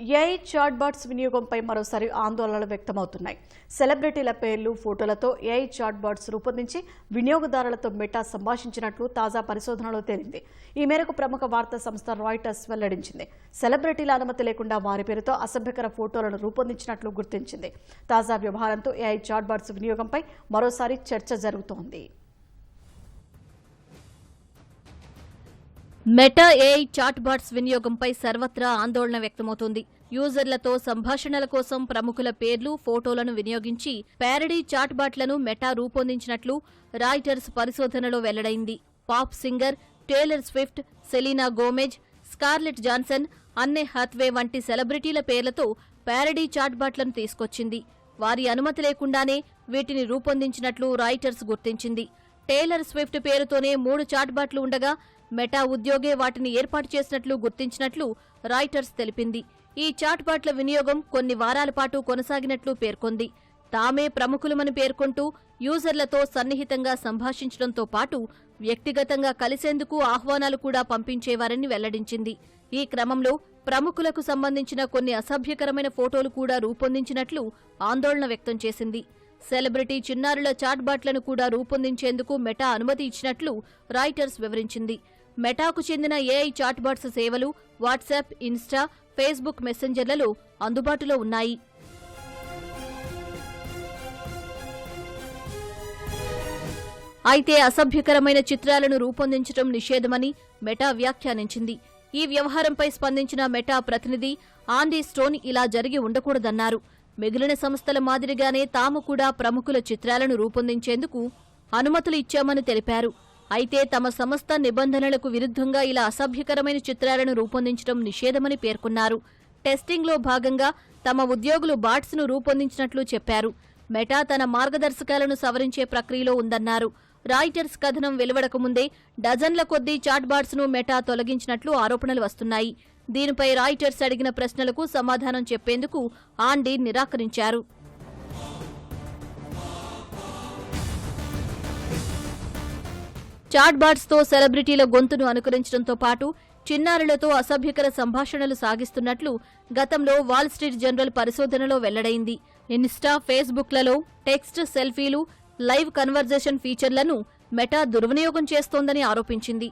AI chatbots వినియోగంపై మరోసారి ఆందోళనలు వ్యక్తమవుతున్నాయి. సెలబ్రిటీల పేర్లు ఫోటోలతో ఏఐ చాట్బాట్స్ రూపొందించి వినియోగదారులతో మెటా సంభాషించినట్లు తాజా పరిశోధనలో తేలింది. ఈ మేరకు ప్రముఖ వార్తా సంస్థ రాయిటర్స్ వెల్లడించింది. సెలబ్రిటీల అనుమతి లేకుండా వారి పేరుతో అసభ్యకర ఫోటోలను రూపొందించినట్లు గుర్తించింది. తాజా వ్యవహారంతో ఏఐ చాట్బాట్స్ వినియోగంపై మరోసారి చర్చ జరుగుతోంది. మెటా ఏఐ చాట్ బాట్స్ వినియోగంపై సర్వత్రా ఆందోళన వ్యక్తమవుతోంది. యూజర్లతో సంభాషణల కోసం ప్రముఖుల పేర్లు ఫోటోలను వినియోగించి ప్యారడీ చాట్ బాట్లను మెటా రూపొందించినట్లు రాయిటర్స్ పరిశోధనలో వెల్లడైంది. Pop singer Taylor Swift Selena Gomez Scarlett Johansson Anne Hathaway వంటి సెలబ్రిటీల పేర్లతో ప్యారడీ చాట్ బాట్లను తీసుకొచ్చింది. వారి అనుమతి లేకుండానే వీటిని రూపొందించినట్లు రాయిటర్స్ గుర్తించింది. టేలర్ స్విఫ్ట్ పేరుతోనే మూడు చాట్బాట్లు ఉండగా మెటా ఉద్యోగే వాటిని ఏర్పాటు చేసినట్లు గుర్తించినట్లు రాయిటర్స్ తెలిపింది. ఈ చాట్బాట్ల వినియోగం కొన్ని వారాల పాటు కొనసాగినట్లు పేర్కొంది. తామే ప్రముఖులమని పేర్కొంటూ యూజర్లతో సన్నిహితంగా సంభాషించడంతో పాటు వ్యక్తిగతంగా కలిసేందుకు ఆహ్వానాలు కూడా పంపించేవారని వెల్లడించింది. ఈ క్రమంలో ప్రముఖులకు సంబంధించిన కొన్ని అసభ్యకరమైన ఫోటోలు కూడా రూపొందించినట్లు ఆందోళన వ్యక్తం చేసింది. సెలబ్రిటీ చిన్నారుల చాట్బాట్లను కూడా రూపొందించేందుకు మెటా అనుమతి ఇచ్చినట్లు రాయిటర్స్ వివరించింది. మెటాకు చెందిన ఏఐ చాట్బాట్స్ సేవలు వాట్సాప్ ఇన్స్టా ఫేస్బుక్ మెసెంజర్లలో అందుబాటులో ఉన్నాయి. అయితే అసభ్యకరమైన చిత్రాలను రూపొందించడం నిషేధమని మెటా వ్యాఖ్యానించింది. ఈ వ్యవహారంపై స్పందించిన మెటా ప్రతినిధి ఆండీ స్టోన్ ఇలా జరిగి ఉండకూడదన్నారు. మిగిలిన సంస్థల మాదిరిగానే తాము కూడా ప్రముఖుల చిత్రాలను రూపొందించేందుకు అనుమతులు ఇచ్చామని తెలిపారు. అయితే తమ సంస్థ నిబంధనలకు విరుద్ధంగా ఇలా అసభ్యకరమైన చిత్రాలను రూపొందించడం నిషేధమని పేర్కొన్నారు. టెస్టింగ్లో భాగంగా తమ ఉద్యోగులు బాట్స్ను రూపొందించినట్లు చెప్పారు. మెటా తన మార్గదర్శకాలను సవరించే ప్రక్రియలో ఉందన్నారు. రాయిటర్స్ కథనం వెలువడకముందే డజన్ల కొద్దీ చాట్బాట్స్ను మెటా తొలగించినట్లు ఆరోపణలు వస్తున్నాయి. దీనిపై రాయిటర్స్ అడిగిన ప్రశ్నలకు సమాధానం చెప్పేందుకు ఆండీ నిరాకరించారు. చాట్బాట్స్తో సెలబ్రిటీల గొంతును అనుకరించడంతో పాటు చిన్నారులతో అసభ్యకర సంభాషణలు సాగిస్తున్నట్లు గతంలో వాల్ స్ట్రీట్ జనరల్ పరిశోధనలో వెల్లడైంది. ఇన్స్టా ఫేస్బుక్లలో టెక్స్ట్ సెల్ఫీలు లైవ్ కన్వర్జేషన్ ఫీచర్లను మెటా దుర్వినియోగం చేస్తోందని ఆరోపించింది.